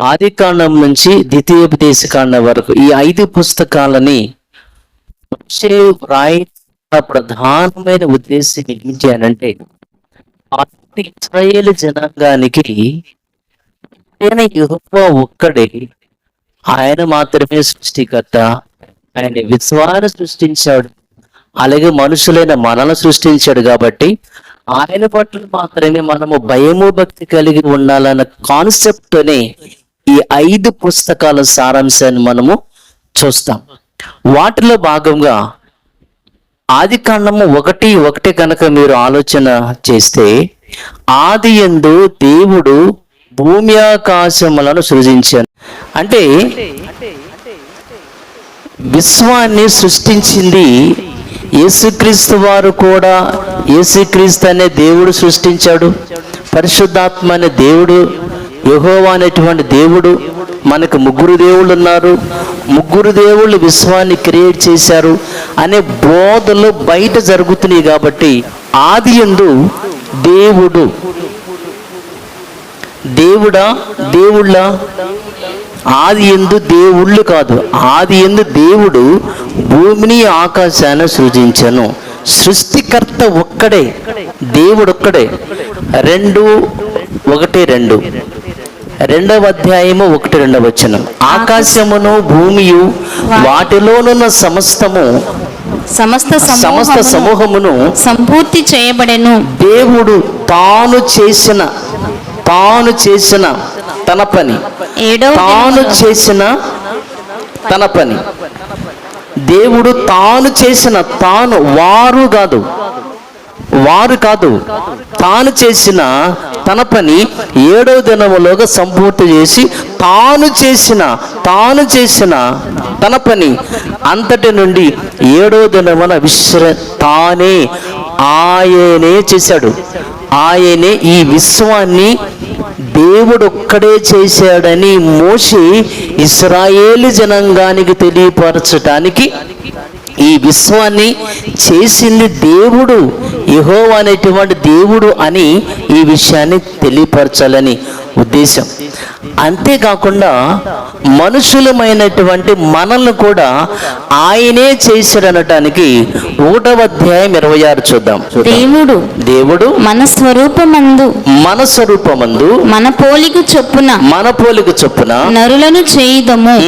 ఆది కాండం నుంచి ద్వితీయోపదేశ కాండం వరకు ఈ ఐదు పుస్తకాలని మోషే రాయ ప్రధానమైన ఉద్దేశం ఏంటి అని అంటే ఇస్రాయేల్ జనాంగానికి ఆయన యెహోవా ఒక్కడే. ఆయన మాత్రమే సృష్టికర్త. ఆయన విశ్వాన్ని సృష్టించాడు. అలాగే మనుషులైన మనల్ని సృష్టించాడు కాబట్టి ఆయన పట్ల మాత్రమే మనము భయము భక్తి కలిగి ఉండాలన్న కాన్సెప్ట్ తోనే ఈ ఐదు పుస్తకాల సారాంశాన్ని మనము చూస్తాం. వాటిలో భాగంగా ఆది కాండము ఒకటి ఒకటి కనుక మీరు ఆలోచన చేస్తే ఆది ఎందు దేవుడు భూమి ఆకాశములను సృజించాను అంటే విశ్వాన్ని సృష్టించింది యేసుక్రీస్తు వారు కూడా. యేసుక్రీస్తు అనే దేవుడు సృష్టించాడు. పరిశుద్ధాత్మ అనే దేవుడు యహోవా అనేటువంటి దేవుడు మనకు ముగ్గురు దేవుళ్ళు ఉన్నారు. ముగ్గురు దేవుళ్ళు విశ్వాన్ని క్రియేట్ చేశారు అనే బోధలు బయట జరుగుతున్నాయి కాబట్టి ఆది ఎందు దేవుడు. దేవుడా దేవుళ్ళ? ఆది ఎందు దేవుళ్ళు కాదు. ఆది ఎందు దేవుడు భూమిని ఆకాశాన్ని సృజించను. సృష్టికర్త ఒక్కడే దేవుడు ఒక్కడే రెండు ఒకటి రెండు. రెండవ అధ్యాయము ఒకటి రెండవ వచనం. ఆకాశమును భూమియు వాటిలోనున్న సమస్తము సమస్త సమస్త సమూహమును సంపూర్తి చేయబడెను. దేవుడు తాను చేసిన తాను చేసిన తన పని. తాను చేసిన తన పని. దేవుడు తాను చేసిన తాను వారు కాదు వారు కాదు తాను చేసిన తన పని ఏడవ దినములోగా సంపూర్తి చేసి తాను చేసిన తాను చేసిన తన పని అంతటి నుండి ఏడవ దినమున విశ్ర తానే ఆయనే చేశాడు. ఆయనే ఈ విశ్వాన్ని దేవుడు ఒక్కడే చేశాడని మోషి ఇస్రాయేలి జనాంగానికి తెలియపరచటానికి ఈ విశ్వాన్ని చేసింది దేవుడు. యహో అనేటువంటి దేవుడు అని ఈ విషయాన్ని తెలియపరచాలని ఉద్దేశం అంతేకాకుండా మనుషులమైనటువంటి మనల్ని కూడా ఆయనే చేశాడనటానికి ఒకటవ అధ్యాయం ఇరవై ఆరు చూద్దాం దేవుడు దేవుడు మన స్వరూపమందు మన స్వరూపమందు మన పోలిక చొప్పున మన పోలిక చొప్పున నరులను చేయుదము.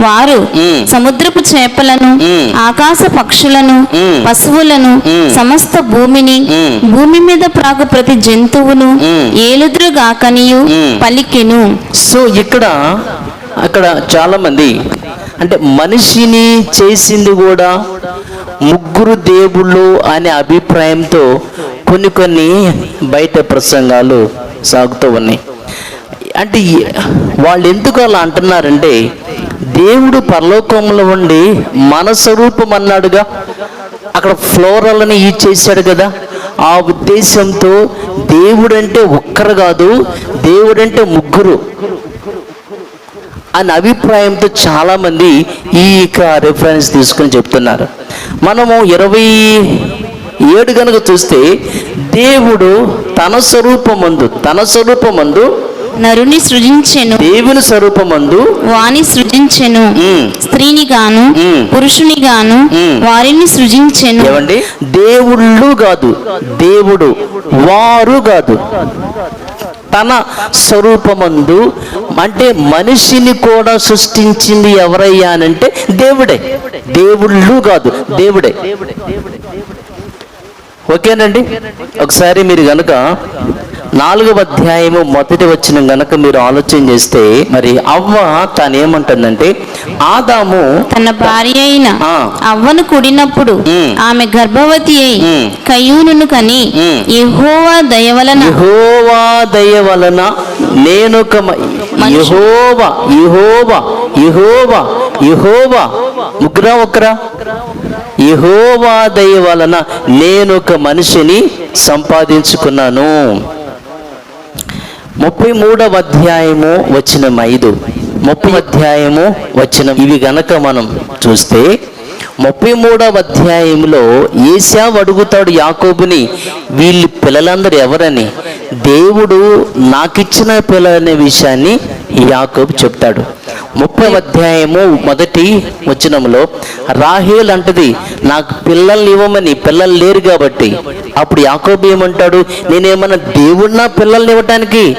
వారు. సముద్రపు చేపలను. ఆకాశ పక్షులను. పశువులను. సమస్త భూమిని. భూమి మీద ప్రాకు ప్రతి జంతువును. ఏలుదురుగాకనియు. పలికెను. సో ఇక్కడ అక్కడ చాలా మంది అంటే మనిషిని చేసింది కూడా ముగ్గురు దేవుళ్ళు అనే అభిప్రాయంతో కొన్ని కొన్ని బయట ప్రసంగాలు సాగుతూ ఉన్నాయి. అంటే వాళ్ళు ఎందుకు అలా అంటున్నారంటే దేవుడు పరలోకంలో ఉండి మన స్వరూపం అన్నాడుగా అక్కడ ఫ్లోరల్ని ఈ చేశాడు కదా. ఆ ఉద్దేశంతో దేవుడంటే ఒక్కరు కాదు దేవుడంటే ముగ్గురు అనే అభిప్రాయంతో చాలామంది ఈ యొక్క రిఫరెన్స్ తీసుకొని చెప్తున్నారు. మనము ఇరవై ఏడు కనుక చూస్తే దేవుడు తన స్వరూపమందు తన స్వరూపమందు నరుని సృజించెను. దేవుని స్వరూపమందు వాని సృజించెను. స్త్రీని గాను. పురుషుని గాను. వారిని సృజించెను. ఏమండి? దేవుళ్ళు కాదు దేవుడు వారు కాదు. తన స్వరూపమందు అంటే మనిషిని కూడా సృష్టించింది ఎవరయ్యా అనంటే దేవుడే. దేవుళ్ళు కాదు దేవుడే. ఓకేనండి ఒకసారి మీరు గనుక నాలుగవ అధ్యాయము మొదటి వచ్చిన గనక మీరు ఆలోచన చేస్తే మరి అవ్వ తాను ఏమంటుందంటే ఆదాము తన భార్య అయిన. అవ్వను కుడినప్పుడు. ఆమె గర్భవతి అయి మ్మ్. కయ్యూనును కని. యెహోవా దయ వలన యహోవా దయ వలన నేనొక యెహోవా యెహోవా యెహోవా యెహోవా ముగ్గురా ఒకరా యహోవా దయ వలన ఒక మనిషిని సంపాదించుకున్నాను. ముప్పై మూడవ అధ్యాయము వచ్చిన ఐదు. ముప్పై అధ్యాయము వచ్చిన ఇవి గనక మనం చూస్తే ముప్పై మూడవ అధ్యాయంలో ఏసావు అడుగుతాడు యాకోబుని వీళ్ళు పిల్లలందరూ ఎవరని? దేవుడు నాకిచ్చిన పిల్లలనే విషయాన్ని యాకోబు చెప్తాడు. ముప్పై అధ్యాయము మొదటి వచనంలో రాహేల్ అంటది నాకు పిల్లల్ని ఇవ్వమని పిల్లలు లేరు కాబట్టి. అప్పుడు యాకోబు ఏమంటాడు నేనేమన్నా దేవుడినా పిల్లల్ని ఇవ్వటానికి?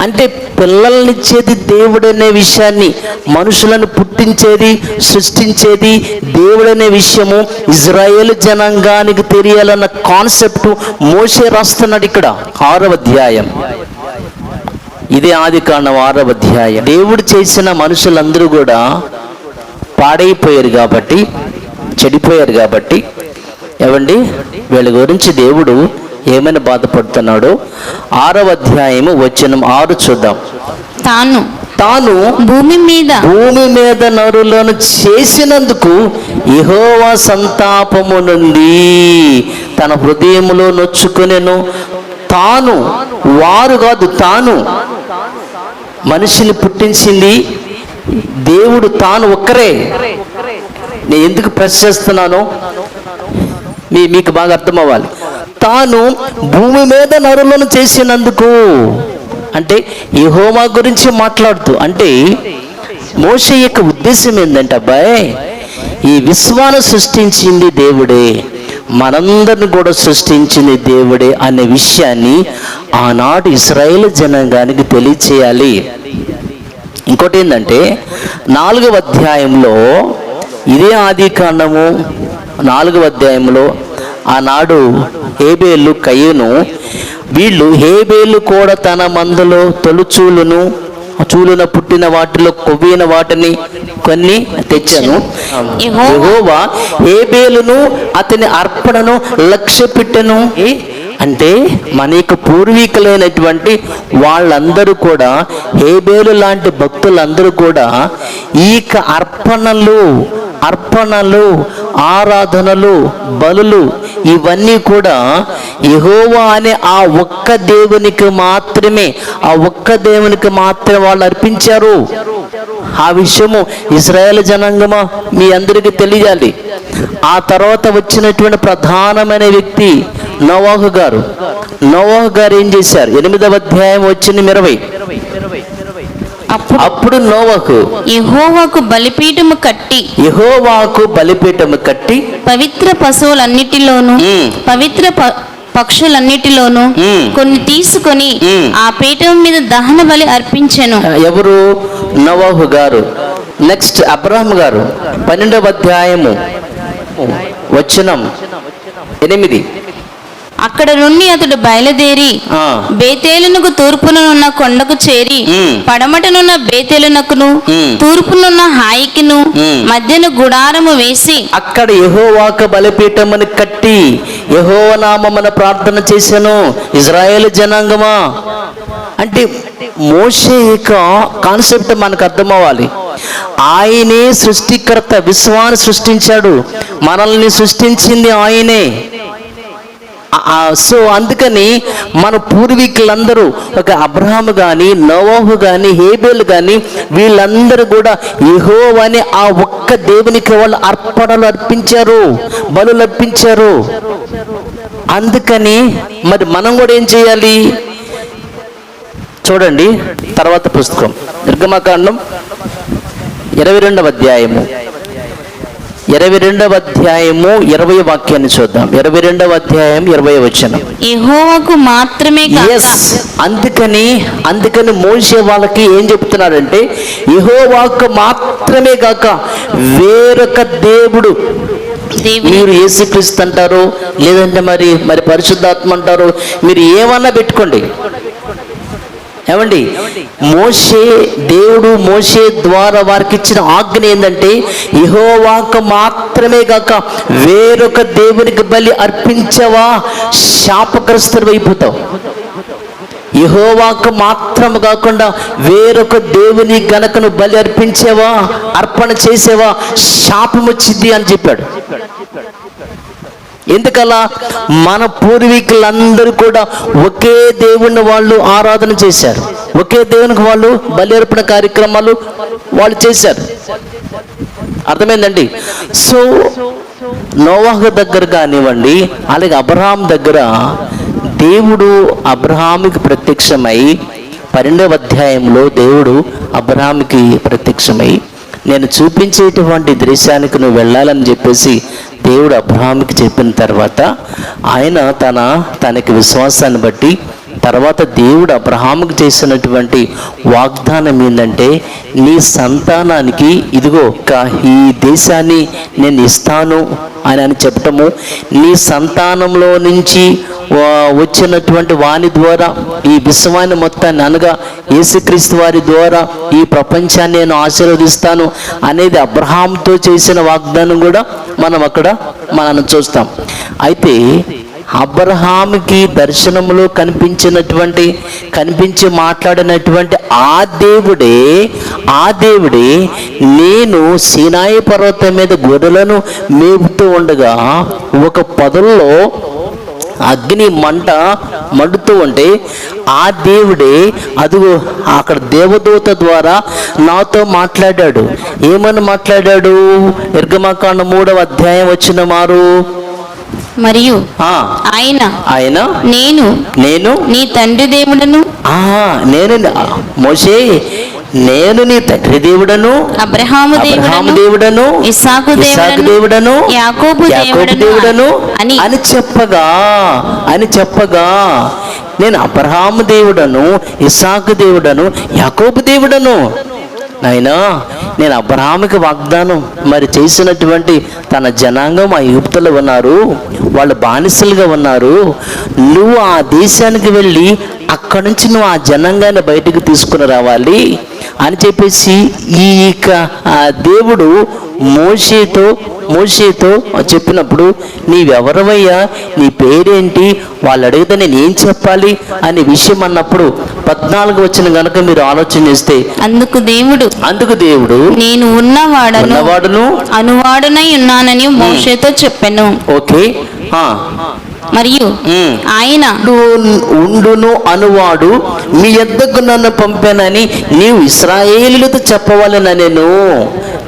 అంటే పిల్లల్నిచ్చేది దేవుడు అనే విషయాన్ని మనుషులను పుట్టించేది సృష్టించేది దేవుడు అనే విషయము ఇజ్రాయేల్ జనాంగానికి తెలియాలన్న కాన్సెప్ట్ మోసే రాస్తున్నాడు ఇక్కడ. ఆరవ అధ్యాయం. ఇదే ఆది కాండం ఆరవ అధ్యాయం. దేవుడు చేసిన మనుషులందరూ కూడా పాడైపోయారు కాబట్టి చెడిపోయారు కాబట్టి ఏమండి? వీళ్ళ గురించి దేవుడు ఏమైనా బాధపడుతున్నాడో ఆరవ అధ్యాయము వచ్చిన ఆరు చూద్దాం. తాను తాను భూమి మీద భూమి మీద నరులను చేసినందుకు యెహోవా సంతాపము నుండి తన హృదయములో నొచ్చుకొనెను. తాను వారు కాదు తాను మనిషిని పుట్టించింది దేవుడు తాను ఒక్కరే. నేను ఎందుకు ప్రెస్ చేస్తున్నాను మీ మీకు బాగా అర్థం అవ్వాలి తాను భూమి మీద నరులను చేసినందుకు. అంటే యెహోవా గురించి మాట్లాడుతూ అంటే మోషే యొక్క ఉద్దేశం ఏంటంటే అబ్బాయి ఈ విశ్వాన్ని సృష్టించింది దేవుడే. మనందరిని కూడా సృష్టించిన దేవుడే అనే విషయాన్ని ఆనాడు ఇస్రాయేల్ జనాంగానికి తెలియచేయాలి. ఇంకోటి ఏంటంటే నాలుగవ అధ్యాయంలో ఇదే ఆది కాండము నాలుగవ అధ్యాయంలో ఆనాడు హేబేలు కయ్యను వీళ్ళు హేబేలు కూడా తన మందులో తొలుచూలును చూలున పుట్టిన వాటిలో కొవ్విన వాటిని కొన్ని తెచ్చాను. యహోవా హేబేలును అతని అర్పణను లక్ష్య పెట్టెను అంటే మన యొక్క పూర్వీకులైనటువంటి వాళ్ళందరూ కూడా హేబేలు లాంటి భక్తులందరూ కూడా ఈ యొక్క అర్పణలు అర్పణలు ఆరాధనలు బలులు ఇవన్నీ కూడా యహోవా అనే ఆ ఒక్క దేవునికి మాత్రమే ఆ ఒక్క దేవునికి మాత్రమే వాళ్ళు అర్పించారు. ఆ విషయము ఇజ్రాయేల్ జనాంగమా? మీ అందరికీ తెలియాలి. ఆ తర్వాత వచ్చినటువంటి ప్రధానమైన వ్యక్తి నవాహు గారు. నవాహు గారు ఏం చేశారు? ఎనిమిదవ అధ్యాయం వచ్చింది ఇరవై. అప్పుడు నోవహు యెహోవాకు బలిపీఠము కట్టి యెహోవాకు బలిపీఠము కట్టి పవిత్ర పశువులన్నిటిలోను. పవిత్ర పక్షులన్నిటిలోను. కొన్ని తీసుకొని. ఆ పీఠం మీద దహన బలి అర్పించెను. ఎవరు? నవాహు గారు. నెక్స్ట్ అబ్రహం గారు. పన్నెండవ అధ్యాయము. వచనం. ఎనిమిది. అక్కడ నుండి అతడు బయలుదేరి బేతేలునకు తూర్పునున్న కొండకు చేరి. పడమటనున్న బేతేలునకును. తూర్పునున్న హాయికిను. మధ్యన గుడారము వేసి అక్కడ యెహోవాకు బలిపీఠమును కట్టి యెహోవ నామమున ప్రార్థన చేశాను ఇజ్రాయేల్ జనాంగమా అంటే మోషే యొక్క కాన్సెప్ట్ మనకు అర్థమవ్వాలి ఆయనే సృష్టికర్త విశ్వాన్ని సృష్టించాడు మనల్ని సృష్టించింది ఆయనే సో అందుకని మన పూర్వీకులందరూ ఒక అబ్రహాము కానీ నోవాహు కానీ హేబేలు కానీ వీళ్ళందరూ కూడా యహో అని ఆ ఒక్క దేవునికి వాళ్ళు అర్పణలు అర్పించారు బలు అర్పించారు. అందుకని మరి మనం కూడా ఏం చేయాలి? చూడండి తర్వాత పుస్తకం నిర్గమకాండం ఇరవై రెండవ అధ్యాయము. ఇరవై రెండవ అధ్యాయము ఇరవై వాక్యాన్ని చూద్దాం. ఇరవై రెండవ అధ్యాయం ఇరవై వచనం. యెహోవాకు మాత్రమే ఎస్ అందుకని అందుకని మోసే వాళ్ళకి ఏం చెప్తున్నాడంటే యెహోవాకు మాత్రమే కాక వేరొక దేవుడు. మీరు యేసుక్రీస్తు అంటారు లేదంటే మరి మరి పరిశుద్ధాత్మ అంటారు మీరు ఏమన్నా పెట్టుకోండి. ఏమండి? మోషే దేవుడు మోషే ద్వారా వారికి ఇచ్చిన ఆజ్ఞ ఏంటంటే యెహోవాకు మాత్రమే కాక వేరొక దేవునికి బలి అర్పించవా? శాపగ్రస్తుడు అయిపోతావు. యహోవాకు మాత్రం కాకుండా వేరొక దేవుని గనకను బలి అర్పించేవా? అర్పణ చేసేవా? శాపం వచ్చింది అని చెప్పాడు. ఎందుకలా? మన పూర్వీకులందరూ కూడా ఒకే దేవుని వాళ్ళు ఆరాధన చేశారు. ఒకే దేవునికి వాళ్ళు బలి కార్యక్రమాలు వాళ్ళు చేశారు. అర్థమైందండి? సో నోవాహు దగ్గర కానివ్వండి అలాగే అబ్రహాం దగ్గర దేవుడు అబ్రహాంకి ప్రత్యక్షమై పన్నెండవ అధ్యాయంలో దేవుడు అబ్రహాంకి ప్రత్యక్షమై నేను చూపించేటువంటి దృశ్యానికి నువ్వు వెళ్ళాలని చెప్పేసి దేవుడు అబ్రహాంకి చెప్పిన తర్వాత ఆయన తన తనకి విశ్వాసాన్ని బట్టి తర్వాత దేవుడు అబ్రహాముకు చేసినటువంటి వాగ్దానం ఏంటంటే నీ సంతానానికి ఇదిగో ఒక ఈ దేశాన్ని నేను ఇస్తాను అని అని చెప్పటము. నీ సంతానంలో నుంచి వచ్చినటువంటి వాని ద్వారా ఈ విశ్వాన్ని మొత్తాన్ని అనగా యేసుక్రీస్తు వారి ద్వారా ఈ ప్రపంచాన్ని నేను ఆశీర్వదిస్తాను అనేది అబ్రహాంతో చేసిన వాగ్దానం కూడా మనం అక్కడ మనం చూస్తాం. అయితే అబ్రహాంకి దర్శనంలో కనిపించినటువంటి కనిపించి మాట్లాడినటువంటి ఆ దేవుడే ఆ దేవుడే నేను సీనాయి పర్వతం మీద గొర్రెలను మేపుతూ ఉండగా ఒక పొదల్లో అగ్ని మంట మండుతూ ఉంటే ఆ దేవుడే అదిగో అక్కడ దేవదూత ద్వారా నాతో మాట్లాడాడు. ఏమని మాట్లాడాడు? నిర్గమకాండ మూడవ అధ్యాయం వచ్చిన మారు మరియు ఆయన ఆయన? నేను నేను? నీ తండ్రి దేవుడను? ఆ నేను. మోషే నేను నీ తండ్రి దేవుడను అబ్రహాము అబ్రహాము దేవుడను ఇస్సాకు ఇస్సాకు దేవుడను, యాకోబు యాకోబు దేవుడను అని. అని చెప్పగా అని చెప్పగా నేను అబ్రహాము దేవుడను ఇస్సాకు దేవుడను యాకోబు దేవుడను. నాయనా నేను అబ్రహాముకి వాగ్దానం మరి చేసినటువంటి తన జనాంగం ఆ యువతలు ఉన్నారు వాళ్ళు బానిసలుగా ఉన్నారు. నువ్వు ఆ దేశానికి వెళ్ళి అక్కడి నుంచి నువ్వు ఆ జనాంగాన్ని బయటకు తీసుకుని రావాలి అని చెప్పేసి ఈ దేవుడు మోషేతో మోషేతో చెప్పినప్పుడు నీవెవరవయ్యా? నీ పేరేంటి? వాళ్ళు అడిగితే నేను ఏం చెప్పాలి? అనే విషయం అన్నప్పుడు పద్నాలుగు వచ్చిన గనుక మీరు ఆలోచన చేస్తే అందుకు దేవుడు అందుకు దేవుడు నేను ఉన్నవాడను ఉన్నవాడును అనువాడునై ఉన్నానని మోషేతో చెప్పాను. ఓకే. మరియు. ఆయన ఉండు- ఉండును అనువాడు మీ ఎద్దకు నన్ను పంపానని నీవు ఇస్రాయేలులతో చెప్పవాలని నేను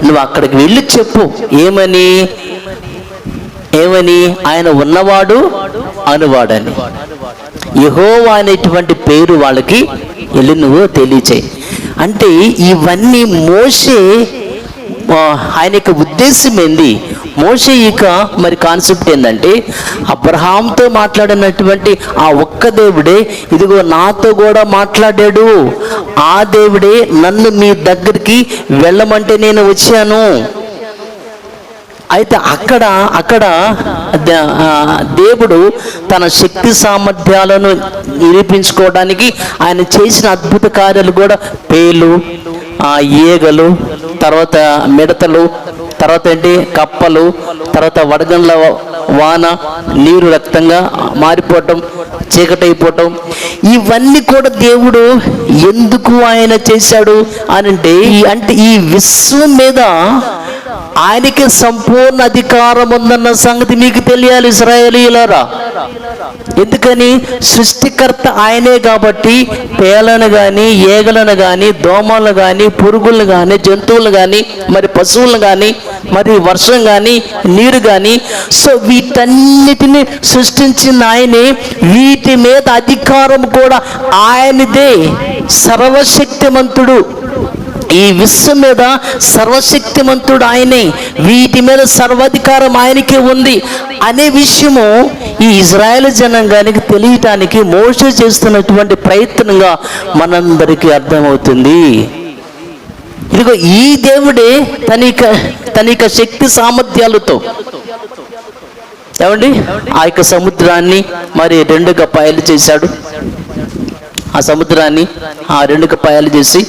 నువ్వు అక్కడికి వెళ్ళి చెప్పు. ఏమని? ఏమని? ఆయన ఉన్నవాడు అనువాడని. యహోవా అనేటువంటి పేరు వాళ్ళకి వెళ్ళి నువ్వు తెలియచేయి. అంటే ఇవన్నీ మోసే ఆయన యొక్క ఉద్దేశం ఏంది? మోసే ఇక మరి కాన్సెప్ట్ ఏంటంటే అబ్రహాంతో మాట్లాడినటువంటి ఆ ఒక్క దేవుడే ఇదిగో నాతో కూడా మాట్లాడాడు. ఆ దేవుడే నన్ను మీ దగ్గరికి వెళ్ళమంటే నేను వచ్చాను. అయితే అక్కడ అక్కడ దేవుడు తన శక్తి సామర్థ్యాలను నిరూపించుకోవడానికి ఆయన చేసిన అద్భుత కార్యాలు కూడా పేలు ఈగలు తర్వాత మిడతలు తర్వాత ఏంటి? కప్పలు తర్వాత వడగండ్ల వాన నీరు రక్తంగా మారిపోవటం చీకటైపోవటం. ఇవన్నీ కూడా దేవుడు ఎందుకు ఆయన చేశాడు అని అంటే ఈ- అంటే ఈ విశ్వం మీద ఆయనకి సంపూర్ణ అధికారం ఉందన్న సంగతి మీకు తెలియాలి ఇస్రాయేలీయులారా. ఎందుకని? సృష్టికర్త ఆయనే కాబట్టి పేలను కానీ ఏగలను కానీ దోమలను కానీ పురుగులను కానీ జంతువులను కానీ మరి పశువులను కానీ మరి వర్షం కానీ నీరు కానీ సో వీటన్నిటిని సృష్టించిన ఆయనే వీటి మీద అధికారం కూడా ఆయనదే. సర్వశక్తిమంతుడు. ఈ విశ్వం మీద సర్వశక్తిమంతుడు ఆయనే. వీటి మీద సర్వాధికారం ఆయనకే ఉంది. అనే విషయము ఈ ఇజ్రాయెల్ జనాంగానికి తెలియటానికి మోస చేస్తున్నటువంటి ప్రయత్నంగా మనందరికీ అర్థమవుతుంది. ఇదిగో ఈ దేవుడే తనిక తనిక శక్తి సామర్థ్యాలతో ఏమండి? ఆ యొక్క సముద్రాన్ని మరి రెండుగా పాయలు చేశాడు. ఆ సముద్రాన్ని ఆ రెండు పాయలు చేసి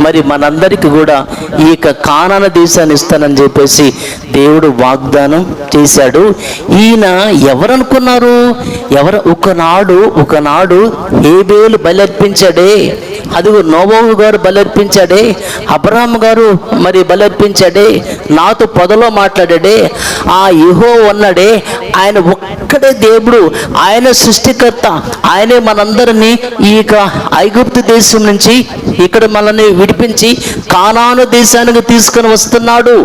మరి మనందరికి కూడా ఈ యొక్క కానాన దేశాన్ని ఇస్తానని చెప్పేసి దేవుడు వాగ్దానం చేశాడు. ఈయన ఎవరనుకున్నారు? ఎవరు? ఒకనాడు ఒకనాడు ఏబేలు బలర్పించాడే. అదిగో నోబోవు గారు బలర్పించాడే. అబ్రహాం గారు మరి బలర్పించాడే. నాతో పొదలో మాట్లాడాడే. ఆ యుహో ఉన్నాడే ఆయన ఒక్కడే దేవుడు ఆయన సృష్టికర్త ఆయనే మనందరినీ ఈ యొక్క ఐగుప్తు దేశం నుంచి ఇక్కడ మనల్ని విడిపించి కానాను దేశానికి తీసుకొని వస్తున్నాడు.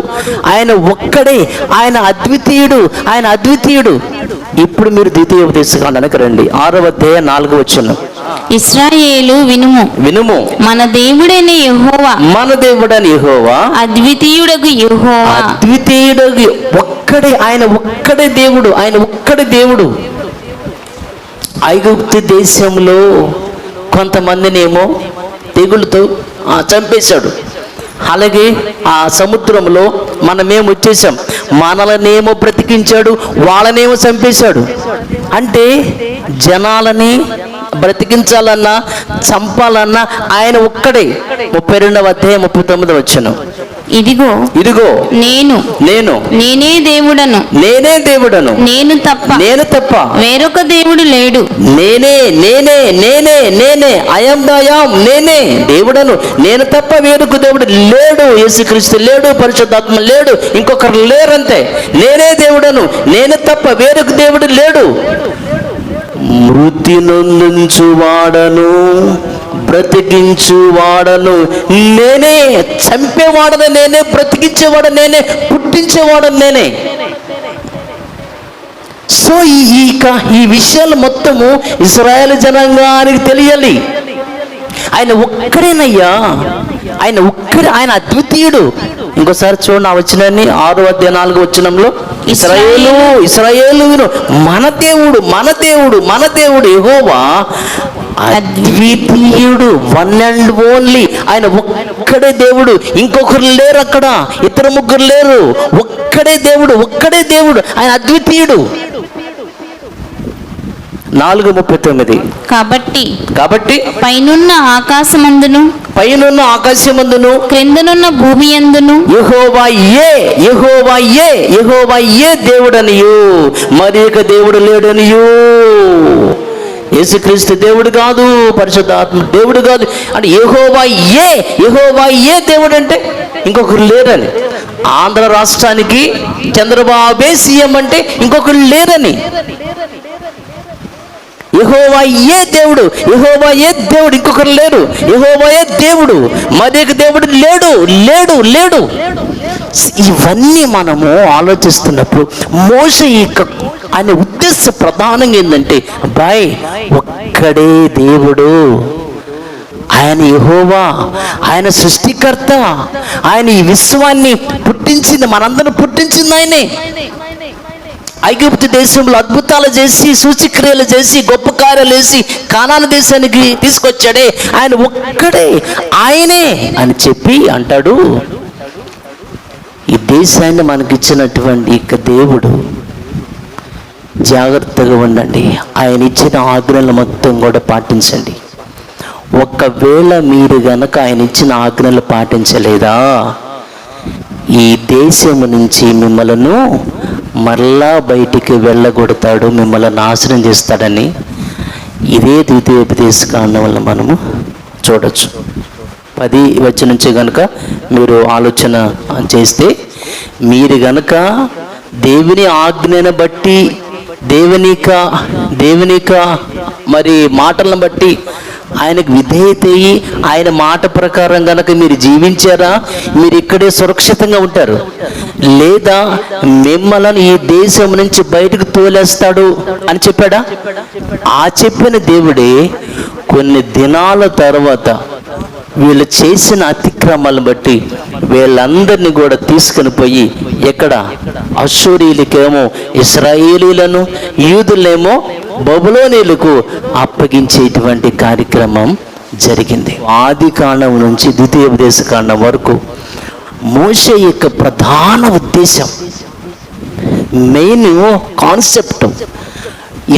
ఆయన ఒక్కడే ఆయన అద్వితీయుడు ఆయన అద్వితీయుడు. ఇప్పుడు మీరు ద్వితీయ ఉపదేశకాండానికి రండి. ఆరవ అధ్యాయ నాలుగు వచ్చును ఇస్రాయేలు వినుము. వినుము. మన దేవుడైన యెహోవా. మన దేవుడని యెహోవా. అద్వితీయుడగు యెహోవా. అద్వితీయుడు ఒక్కడే ఆయన ఒక్కడే దేవుడు ఆయన ఒక్కడే దేవుడు. ఐగుప్తు దేశంలో కొంతమందినేమో తెగులతో చంపేశాడు. అలాగే ఆ సముద్రంలో మనమేం వచ్చేసాం? మనలనేమో బ్రతికించాడు వాళ్ళనేమో చంపేశాడు. అంటే జనాలని బ్రతికించాలన్నా చంపాలన్నా ఆయన ఒక్కడే. ముప్పై రెండవ అధ్యాయం ముప్పై తొమ్మిది వచ్చాను ఇదిగో ఇదిగో నేను నేను నేనే దేవుడను. నేనే దేవుడను. నేను తప్ప నేను తప్ప వేరొక దేవుడు లేడు. నేనే నేనే నేనే నేనే అయం దయాం నేనే దేవుడను. నేను తప్ప వేరొక దేవుడు లేడు. యేసుక్రీస్తు లేడు పరిశుద్ధాత్మ లేడు ఇంకొకరు లేరంతే. నేనే దేవుడను. నేను తప్ప వేరొక దేవుడు లేడు. మృతి నొందించు వాడను బ్రతికించు వాడను నేనే చంపేవాడను నేనే బ్రతికించేవాడు నేనే పుట్టించేవాడు నేనే. సో ఈ ఈ క- ఈ విషయాలు మొత్తము ఇజ్రాయెల్ జనాంగానికి తెలియాలి. ఆయన ఒక్కడేనయ్యా. ఆయన ఒక్కడే ఆయన అద్వితీయుడు. ఇంకోసారి చూడండి ఆ వచ్చినాన్ని ఆరు అధ్యాయ నాలుగు వచ్చినంలో ఇస్రాయేలు ఇస్రాయేలు. మన దేవుడు మన దేవుడు మన దేవుడు యెహోవా అద్వితీయుడు వన్ అండ్ ఓన్లీ ఆయన ఒక్కడే దేవుడు. ఇంకొకరు లేరు అక్కడ. ఇద్దరు ముగ్గురు లేరు. ఒక్కడే దేవుడు ఒక్కడే దేవుడు. ఆయన అద్వితీయుడు. నాలుగు ముప్పై తొమ్మిది. కాబట్టి కాబట్టి పైనున్న ఆకాశమందును పైనున్న ఆకాశమందును క్రిందనున్న భూమి అందును యెహోవా ఏ యెహోవా ఏ యెహోవా ఏ దేవుడనియు? మరి ఇక దేవుడు లేడనియు? యేసుక్రీస్తు దేవుడు కాదు పరిశుద్ధాత్మ దేవుడు కాదు. అంటే యెహోవా ఏ యెహోవా ఏ దేవుడు అంటే ఇంకొకరు లేరని. ఆంధ్ర రాష్ట్రానికి చంద్రబాబే సీఎం అంటే ఇంకొకరు లేరని. యహోవా ఏ దేవుడు? యహోవా ఏ దేవుడు? ఇంకొకరు లేరు. యహోవా ఏ దేవుడు? మరేక దేవుడు లేడు లేడు లేడు. ఇవన్నీ మనము ఆలోచిస్తున్నప్పుడు మోస యొక్క ఆయన ఉద్దేశ ప్రధానంగా ఏంటంటే బాయ్ ఒక్కడే దేవుడు. ఆయన యహోవా ఆయన సృష్టికర్త. ఆయన ఈ విశ్వాన్ని పుట్టించింది మనందరం పుట్టించింది ఆయనే. ఐగుప్తు దేశంలో అద్భుతాలు చేసి సూచిక్రియలు చేసి గొప్ప కార్యాలు చేసి కానాన దేశానికి తీసుకొచ్చాడే. ఆయన ఒక్కడే ఆయనే అని చెప్పి అంటాడు. ఈ దేశాన్ని మనకిచ్చినటువంటి ఇక దేవుడు జాగ్రత్తగా ఉండండి. ఆయన ఇచ్చిన ఆజ్ఞలు మొత్తం కూడా పాటించండి. ఒకవేళ మీరు గనక ఆయన ఇచ్చిన ఆజ్ఞలు పాటించలేదా? ఈ దేశము నుంచి మిమ్మలను మరలా బయటికి వెళ్ళగొడతాడు మిమ్మల్ని నాశనం చేస్తాడని ఇదే ద్వితీయోపదేశ కారణం వల్ల మనము చూడొచ్చు. పది వచ్చి నుంచి కనుక మీరు ఆలోచన చేస్తే మీరు గనక దేవుని ఆజ్ఞను బట్టి దేవునిక దేవునిక మరి మాటలను బట్టి ఆయనకు విధేయత అయ్యి ఆయన మాట ప్రకారం గనక మీరు జీవించారా మీరు ఇక్కడే సురక్షితంగా ఉంటారు. లేదా మిమ్మల్ని ఈ దేశం నుంచి బయటకు తోలేస్తాడు అని చెప్పాడా? ఆ చెప్పిన దేవుడే కొన్ని దినాల తర్వాత వీళ్ళు చేసిన అతిక్రమాలను బట్టి వీళ్ళందరినీ కూడా తీసుకుని పోయి ఎక్కడ? అసూరీలకేమో ఇస్రాయేలీలను యూదులేమో బబులోనీలకు అప్పగించేటువంటి కార్యక్రమం జరిగింది. ఆది కాండం నుంచి ద్వితీయోపదేశ కాండం వరకు మోస యొక్క ప్రధాన ఉద్దేశం మెయిన్ కాన్సెప్ట్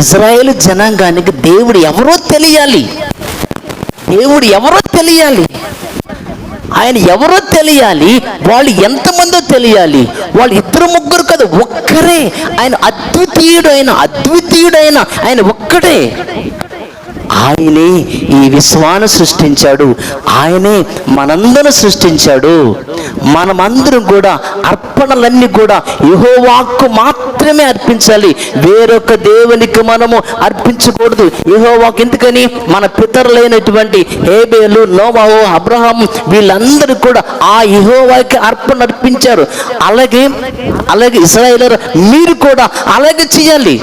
ఇజ్రాయేల్ జనాంగానికి దేవుడు ఎవరో తెలియాలి. దేవుడు ఎవరో తెలియాలి. ఆయన ఎవరో తెలియాలి వాళ్ళు ఎంతమందో తెలియాలి. వాళ్ళు ఇద్దరు ముగ్గురు కదా ఒక్కరే. ఆయన అద్వితీయుడైన అద్వితీయుడైన ఆయన ఒక్కడే. ఆయనే ఈ విశ్వాన్ని సృష్టించాడు. ఆయనే మనందరూ సృష్టించాడు. మనమందరం కూడా అర్పణలన్నీ కూడా యహోవాక్కు మాత్రమే అర్పించాలి. వేరొక దేవునికి మనము అర్పించకూడదు. యహోవాక్ ఎందుకని? మన పితరులైనటువంటి హేబేలు నోవాహు అబ్రహాం వీళ్ళందరూ కూడా ఆ యహోవాకి అర్పణ అర్పించారు. అలాగే అలాగే ఇస్రాయేల్ మీరు కూడా అలాగే చేయాలి.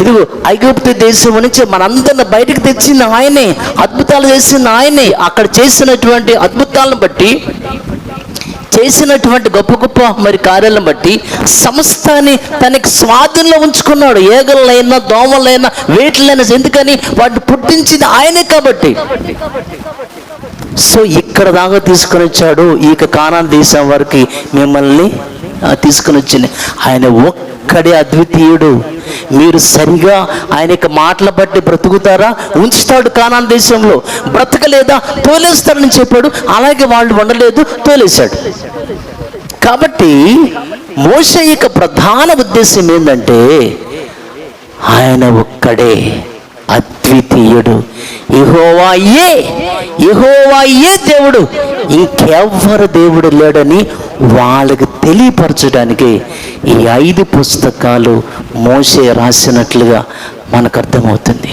ఇదిగో ఐగుప్తు దేశం నుంచి మనందరిని బయటకు తెచ్చిన ఆయనే అద్భుతాలు చేసిన ఆయనే. అక్కడ చేసినటువంటి అద్భుతాలను బట్టి చేసినటువంటి గొప్ప గొప్ప మరి కార్యాలను బట్టి సంస్థని తనకి స్వాధీనంలో ఉంచుకున్నాడు. ఏగలైనా దోమలైనా వేట్లైనా. ఎందుకని? వాటిని పుట్టించింది ఆయనే కాబట్టి. సో ఇక్కడ దాకా తీసుకుని వచ్చాడు. ఇక కానాన్ దేశం వరకు మిమ్మల్ని తీసుకుని వచ్చింది. ఆయన ఒక్కడే అద్వితీయుడు. మీరు సరిగా ఆయన యొక్క మాటల బట్టి బ్రతుకుతారా? ఉంచుతాడు కానాన్ దేశంలో. బ్రతకలేదా? తోలేస్తాడని చెప్పాడు. అలాగే వాళ్ళు ఉండలేదు తోలేశాడు. కాబట్టి మోస యొక్క ప్రధాన ఉద్దేశం ఏంటంటే ఆయన ఒక్కడే. అద్వితీయుడు. ఇహోవాయే ఇహోవాయే దేవుడు. ఇంకెవ్వరు దేవుడు లేడని వాళ్ళకి తెలియపరచడానికి ఈ ఐదు పుస్తకాలు మోసే రాసినట్లుగా మనకు అర్థమవుతుంది.